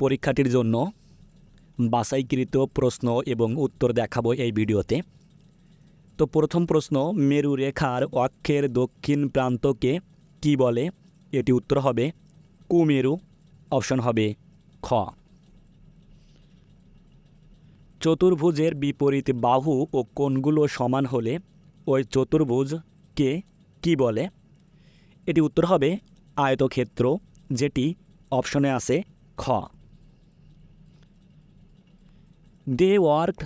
পরীক্ষাটির জন্য বাছাইকৃত প্রশ্ন এবং উত্তর দেখাবো এই ভিডিওতে। তো প্রথম প্রশ্ন, মেরু রেখার অক্ষের দক্ষিণ প্রান্তকে কি বলে? এটি উত্তর হবে, কুমেরু। অপশন হবে খ। চতুর্ভুজের বিপরীত বাহু ও কোণগুলো সমান হলে ওই চতুর্ভুজকে কি বলে? এটি উত্তর হবে আয়তক্ষেত্র, যেটি অপশনে আছে খ। They work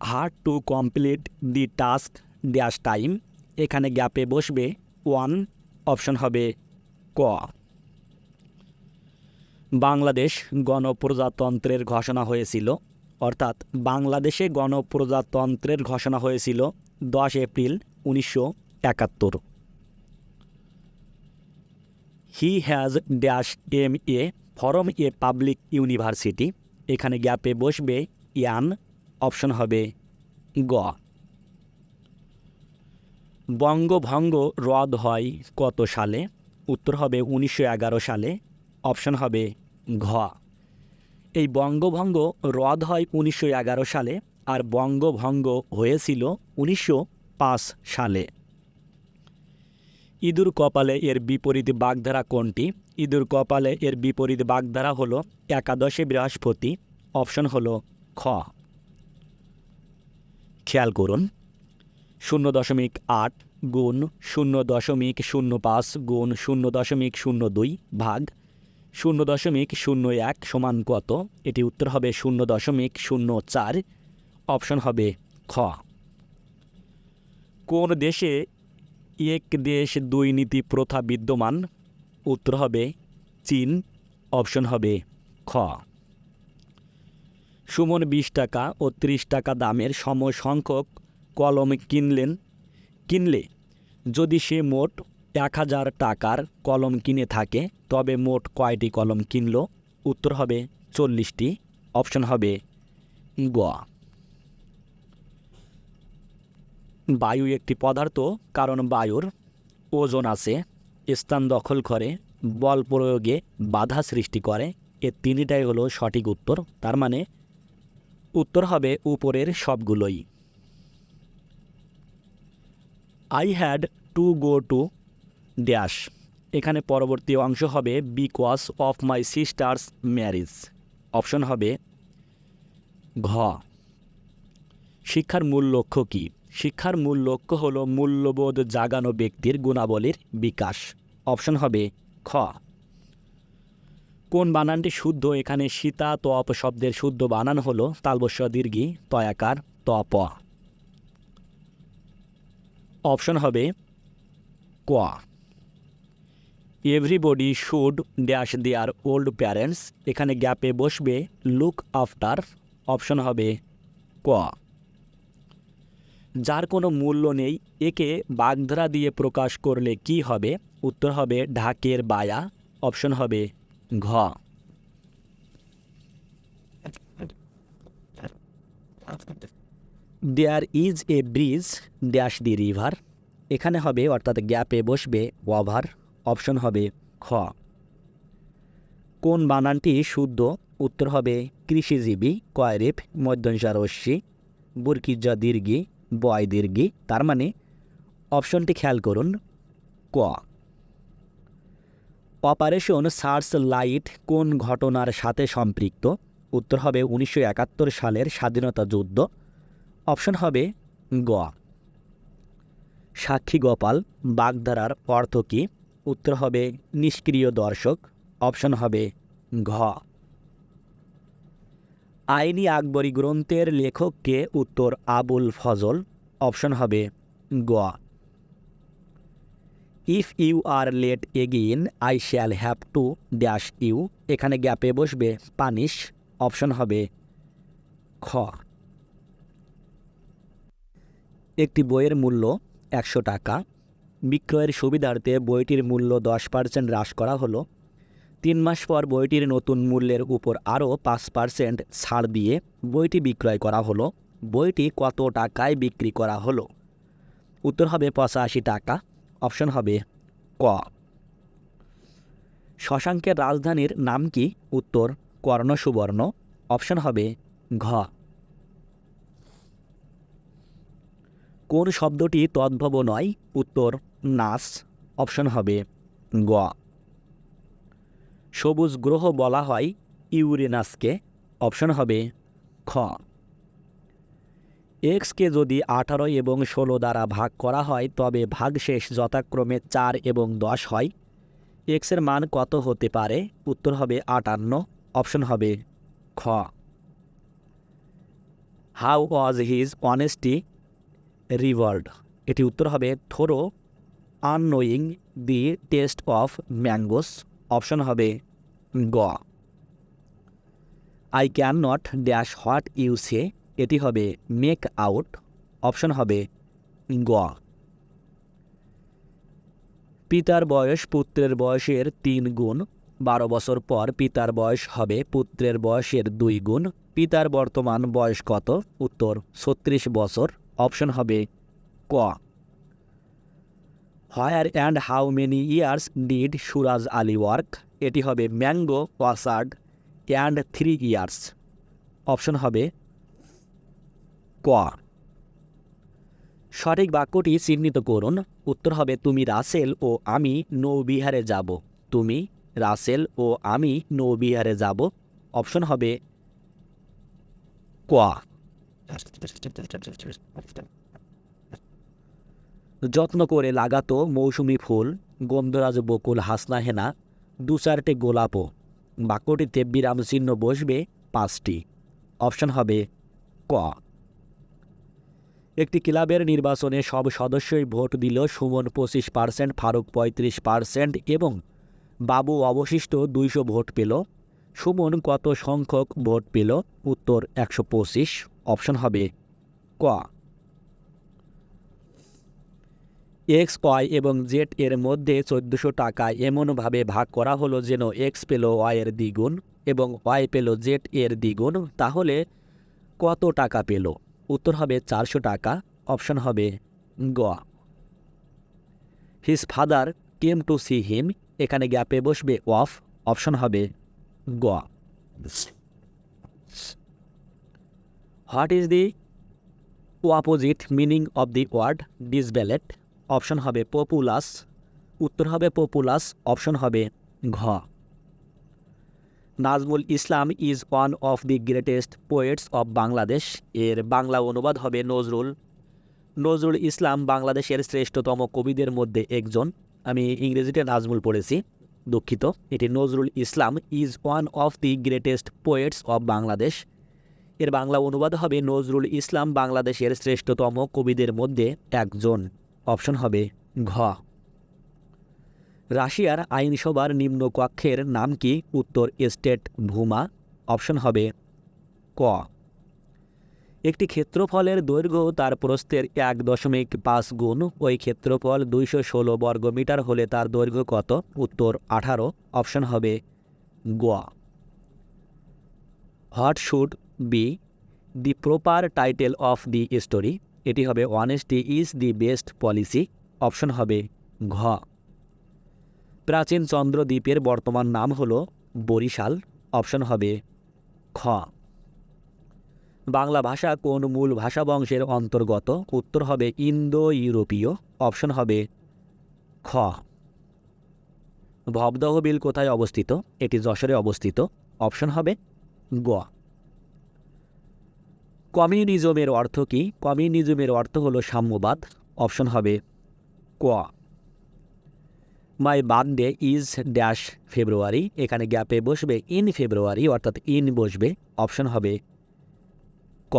hard to complete the task dash time এখানে গ্যাপে বসবে। ওয়ান অপশন হবে ক। বাংলাদেশ গণপ্রজাতন্ত্রের ঘোষণা হয়েছিল। অর্থাৎ বাংলাদেশে গণপ্রজাতন্ত্রের ঘোষণা হয়েছিল দশ এপ্রিল উনিশশো একাত্তর। He has dash M A from a public university এখানে গ্যাপে বসবে ইয়ান, অপশন হবে গ। বঙ্গভঙ্গ রদ হয় কত সালে? উত্তর হবে উনিশশো এগারো সালে, অপশন হবে ঘ। এই বঙ্গভঙ্গ রদ হয় উনিশশো এগারো সালে আর বঙ্গভঙ্গ হয়েছিল উনিশশো পাঁচ সালে। ইঁদুর কপালে এর বিপরীত বাগধারা কোনটি? ইঁদুর কপালে এর বিপরীত বাগধারা হলো একাদশে বৃহস্পতি, অপশন হলো খ। খেয়াল করুন, শূন্য দশমিক আট গুণ শূন্য দশমিক শূন্য পাঁচ গুণ শূন্য দশমিক শূন্য দুই ভাগ শূন্য দশমিক শূন্য এক সমান কত? এটি উত্তর হবে শূন্য দশমিক শূন্য চার, অপশন হবে খ। কোন দেশে এক দেশ দুই নীতি প্রথা বিদ্যমান? উত্তর হবে চীন, অপশন হবে খ। সুমন বিশ টাকা ও ত্রিশ টাকা দামের সমসংখ্যক কলম কিনলেন, কিনলে যদি সে মোট এক হাজার টাকার কলম কিনে থাকে, তবে মোট কয়টি কলম কিনল? উত্তর হবে চল্লিশটি, অপশন হবে গ। বায়ু একটি পদার্থ, কারণ বায়ুর ওজন আছে, স্থান দখল করে, বল প্রয়োগে বাধা সৃষ্টি করে এ তিনটাই হলো সঠিক উত্তর, তার মানে উত্তর হবে উপরের সবগুলোই। I had to go to dash এখানে পরবর্তী অংশ হবে because of my sisters marriage option হবে ঘ। শিক্ষার মূল লক্ষ্য কী? শিক্ষার মূল লক্ষ্য হল মূল্যবোধ জাগানো ব্যক্তির গুণাবলীর বিকাশ। অপশন হবে খ। কোন বানানটি শুদ্ধ? এখানে সীতা, তপ শব্দের শুদ্ধ বানান হল, তালবস্য, দীর্ঘি, তয়াকার, তপ। অপশন হবে ক। Everybody should dash their old parents এখানে গ্যাপে বসবে লুক আফটার অপশন হবে ক। যার কোনো মূল্য নেই, একে বাগধারা দিয়ে প্রকাশ করলে কি হবে? উত্তর হবে ঢাকের বায়া। অপশন হবে ঘ। There is a bridge dash the river এখানে হবে, অর্থাৎ গ্যাপে বসবে ওভার অপশন হবে খ। কোন বানানটি শুদ্ধ? উত্তর হবে কৃষিজীবী, কয়রেফ মধ্যংসা রশ্মি বুরকিজা দীর্ঘি, বয় দীর্ঘি, তার মানে অপশনটি খেয়াল করুন, ক। অপারেশন সার্চ লাইট কোন ঘটনার সাথে সম্পৃক্ত? উত্তর হবে উনিশশো একাত্তর সালের স্বাধীনতা যুদ্ধ। অপশন হবে গ। সাক্ষী গোপাল, বাগধারার অর্থ কী? উত্তর হবে নিষ্ক্রিয় দর্শক। অপশন হবে ঘ। আইনি আকবরী গ্রন্থের লেখককে উত্তর আবুল ফজল। অপশন হবে গ। If you are late again I shall have to dash you এখানে গ্যাপে বসবে পানিশ অপশন হবে খ। একটি বইয়ের মূল্য একশো টাকা। বিক্রয়ের সুবিধার্থে বইটির মূল্য দশ পার্সেন্ট হ্রাস করা হলো। তিন মাস পর বইটির নতুন মূল্যের উপর আরও পাঁচ পার্সেন্ট ছাড় দিয়ে বইটি বিক্রয় করা হলো। বইটি কত টাকায় বিক্রি করা হলো? উত্তর হবে পঁচাশি টাকা। অপশন হবে ক। শশাঙ্কের রাজধানীর নাম কি? উত্তর কর্ণ সুবর্ণ অপশন হবে ঘ। কোন শব্দটি তদ্ভব নয়? উত্তর, নাস। অপশন হবে গ। সবুজ গ্রহ বলা হয় ইউরেনাসকে। অপশন হবে খ। এক্সকে যদি আঠারো এবং ষোলো দ্বারা ভাগ করা হয়, তবে ভাগশেষ যথাক্রমে চার এবং দশ হয়। এক্সের মান কত হতে পারে? উত্তর হবে আটান্ন, অপশন হবে খ। How was his honesty reward? এটি উত্তর হবে through, unknowing the test of mangoes, option হবে গ। I can not dash what you say. এটি হবে মেক আউট অপশন হবে গ পিতার বয়স পুত্রের বয়সের তিন গুণ, বারো বছর পর পিতার বয়স হবে পুত্রের বয়সের দুই গুণ, পিতার বর্তমান বয়স কত? উত্তর, ছত্রিশ বছর অপশন হবে ক where and how many years did Suraj Ali work এটি হবে mango orchard and three years option হবে ক। সঠিক বাক্যটি চিহ্নিত করুন। উত্তর হবে, তুমি রাসেল ও আমি নৌবিহারে যাব। তুমি রাসেল ও আমি নৌবিহারে যাব। অপশন হবে, ক। যত্ন করে লাগাতো মৌসুমি ফুল, গন্ধরাজ বকুল হাসনা হেনা, দু চারটে গোলাপও বাক্যটিতে বিরাম চিহ্ন বসবে পাঁচটি। অপশন হবে, ক। একটি ক্লাবের নির্বাচনে সব সদস্যই ভোট দিল সুমন পঁচিশ পার্সেন্ট, ফারুক পঁয়ত্রিশ পার্সেন্ট এবং বাবু অবশিষ্ট দুইশো ভোট পেল। সুমন কত সংখ্যক ভোট পেল? উত্তর একশো পঁচিশ। অপশন হবে ক। এক্স, ওয়াই এবং জেড এর মধ্যে চোদ্দোশো টাকা এমনভাবে ভাগ করা হলো যেন এক্স পেল ওয়াইয়ের দ্বিগুণ এবং ওয়াই পেল জেড এর দ্বিগুণ। তাহলে কত টাকা পেল? উত্তর হবে চারশো টাকা, অপশন হবে গ his father came to see him এখানে গ্যাপে বসবে অফ অপশন হবে গ what is the opposite meaning of the word desolate option হবে পপুলাস উত্তর হবে পপুলাস অপশন হবে ঘ। Nazmul Islam is one of the greatest poets of Bangladesh. এর বাংলা অনুবাদ হবে নজরুল। নজরুল ইসলাম বাংলাদেশের শ্রেষ্ঠতম কবিদের মধ্যে একজন। আমি ইংরেজিতে নাজমুল পড়েছি, দুঃখিত। এটি Nazrul Islam is one of the greatest poets of Bangladesh. এর বাংলা অনুবাদ হবে নজরুল ইসলাম বাংলাদেশের শ্রেষ্ঠতম কবিদের মধ্যে একজন। অপশন হবে ঘ। রাশিয়ার আইনসভার নিম্ন কক্ষের নাম কি? উত্তর, স্টেট, ভূমা। অপশন হবে ক। একটি ক্ষেত্রফলের দৈর্ঘ্য তার প্রস্থের এক দশমিক পাঁচ গুণ। ওই ক্ষেত্রফল দুইশো ষোলো বর্গমিটার হলে তার দৈর্ঘ্য কত? উত্তর, আঠারো। অপশন হবে গ। What should be the proper title of the story এটি হবে honesty is the best policy option হবে ঘ। প্রাচীন চন্দ্রদ্বীপের বর্তমান নাম হল বরিশাল, অপশন হবে খ। বাংলা ভাষা কোন মূল ভাষা বংশের অন্তর্গত? উত্তর হবে ইন্দো ইউরোপীয় অপশন হবে খ। ভবদহ বিল কোথায় অবস্থিত? এটি যশোরে অবস্থিত, অপশন হবে গ। কমিউনিজমের অর্থ কী? কমিউনিজমের অর্থ হলো সাম্যবাদ, অপশন হবে ক। My birthday is dash February. এখানে গ্যাপে বসবে ইন ফেব্রুয়ারি, অর্থাৎ ইন বসবে। অপশন হবে ক।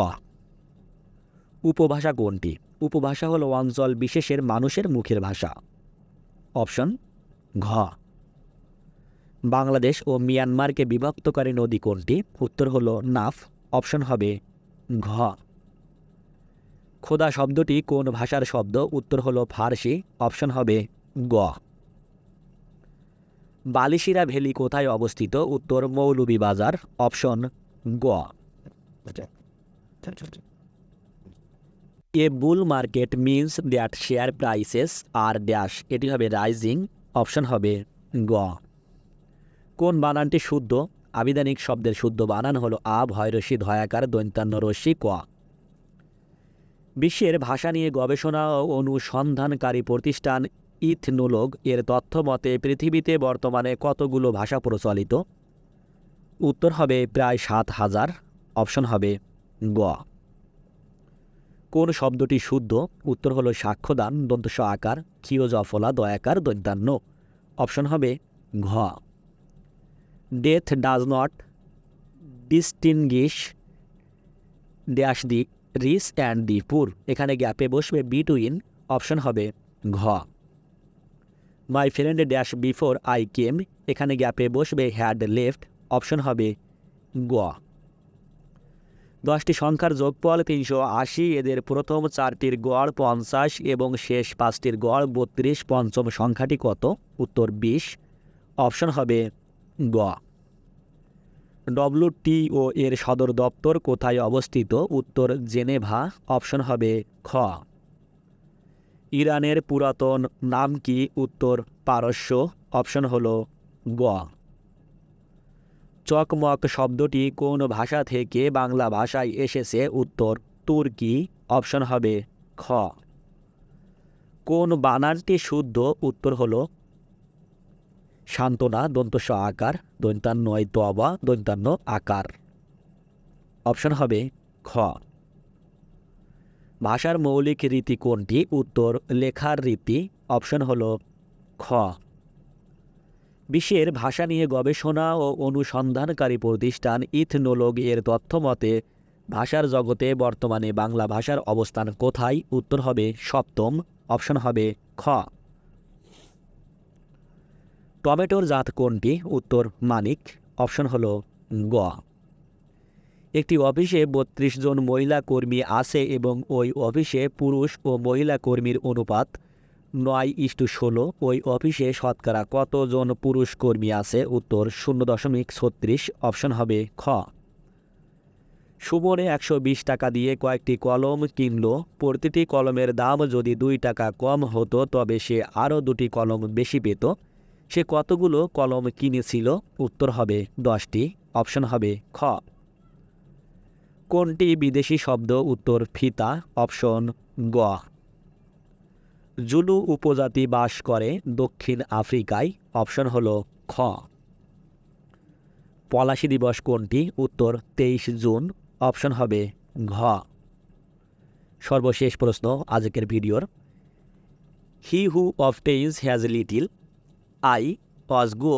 উপভাষা কোনটি? উপভাষা হলো অঞ্চল বিশেষের মানুষের মুখের ভাষা। অপশন ঘ। বাংলাদেশ ও মিয়ানমারকে বিভক্তকারী নদী কোনটি? উত্তর হল নাফ। অপশন হবে ঘ। খোদা শব্দটি কোন ভাষার শব্দ? উত্তর হল ফার্সি। অপশন হবে গ। বালিশিরা ভ্যালি কোথায় অবস্থিত? উত্তর মৌলভীবাজার, অপশন গ। A bull market means that share prices are dash এটি হবে রাইজিং অপশন হবে গ। কোন বানানটি শুদ্ধ? আবিধানিক শব্দের শুদ্ধ বানান হলো আ ভয়রসি ধয়াকার, দৈন্তান্ন রশ্মি, ক। বিশ্বের ভাষা নিয়ে গবেষণা ও অনুসন্ধানকারী প্রতিষ্ঠান ইথনোলগ এর তথ্য মতে পৃথিবীতে বর্তমানে কতগুলো ভাষা প্রচলিত? উত্তর হবে প্রায় সাত হাজার, অপশন হবে গ। কোন শব্দটি শুদ্ধ? উত্তর হলো সাক্ষ্যদান দন্তস আকার ক্ষীয় জফলা দয়াকার দন্তান্ন অপশন হবে ঘ। Death does not distinguish dash the rich and the poor এখানে গ্যাপে বসবে বিটুইন অপশন হবে ঘ। My friend dash before I came এখানে গ্যাপে বসবে হ্যাড লেফট অপশন হবে গ। দশটি সংখ্যার যোগফল তিনশো আশি, এদের প্রথম চারটির গড় পঞ্চাশ এবং শেষ পাঁচটির গড় বত্রিশ, পঞ্চম সংখ্যাটি কত? উত্তর বিশ। অপশন হবে গ। ডব্লিউটিও এর সদর দপ্তর কোথায় অবস্থিত? উত্তর জেনেভা। অপশন হবে খ। ইরানের পুরাতন নাম কি? উত্তর, পারস্য। অপশন হলো গ। চকমক শব্দটি কোন ভাষা থেকে বাংলা ভাষায় এসেছে? উত্তর, তুর্কি। অপশন হবে খ। কোন বানানটি শুদ্ধ? উত্তর হলো সান্ত্বনা দন্তস্ব আকার দন্তান্নয় তবা দন্তান্ন আকার। অপশন হবে খ। ভাষার মৌলিক রীতি কোনটি? উত্তর, লেখার রীতি। অপশন হলো খ। বিশ্বের ভাষা নিয়ে গবেষণা ও অনুসন্ধানকারী প্রতিষ্ঠান ইথনোলগ এর তথ্য মতে, ভাষার জগতে বর্তমানে বাংলা ভাষার অবস্থান কোথায়? উত্তর হবে সপ্তম। অপশন হবে খ। টমেটোর জাত কোনটি? উত্তর মানিক। অপশন হলো গ। একটি অফিসে বত্রিশ জন মহিলা কর্মী আছে এবং ওই অফিসে পুরুষ ও মহিলা কর্মীর অনুপাত নয় ইস্টু ষোলো। ওই অফিসে শতকরা কতজন পুরুষ কর্মী আছে? উত্তর শূন্য দশমিক ছত্রিশ। অপশন হবে খ। সুমনে একশো টাকা দিয়ে কয়েকটি কলম কিনল। প্রতিটি কলমের দাম যদি দুই টাকা কম হতো, তবে সে আরও দুটি কলম বেশি পেত। সে কতগুলো কলম কিনেছিল? উত্তর হবে দশটি। অপশন হবে খ। কোনটি বিদেশি শব্দ? উত্তর, ফিতা, অপশন গ। জুলু উপজাতি বাস করে দক্ষিণ আফ্রিকায়, অপশন হল খ। পলাশি দিবস কোনটি? উত্তর, তেইশ জুন, অপশন হবে ঘ। সর্বশেষ প্রশ্ন আজকের ভিডিওর। He who of days has little I was go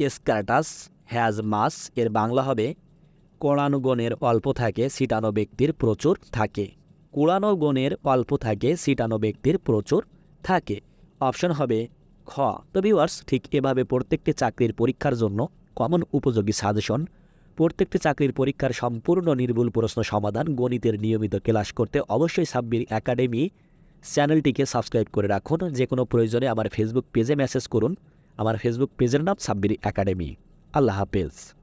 scatters has mass এর বাংলা হবে কোড়ানো গণের অল্প থাকে, সিটানো ব্যক্তির প্রচুর থাকে। কুড়ানো গণের অল্প থাকে, সিটানো ব্যক্তির প্রচুর থাকে। অপশন হবে খ। তো ভিউয়ার্স ঠিক এভাবে প্রত্যেকটি চাকরির পরীক্ষার জন্য কমন উপযোগী সাজেশন প্রত্যেকটি চাকরির পরীক্ষার সম্পূর্ণ নির্ভুল প্রশ্ন সমাধান গণিতের নিয়মিত ক্লাস করতে অবশ্যই সাব্বির একাডেমি চ্যানেলটিকে সাবস্ক্রাইব করে রাখুন। যে কোনো প্রয়োজনে আমার ফেসবুক পেজে মেসেজ করুন। আমার ফেসবুক পেজের নাম সাব্বির একাডেমি আল্লাহ হাফেজ।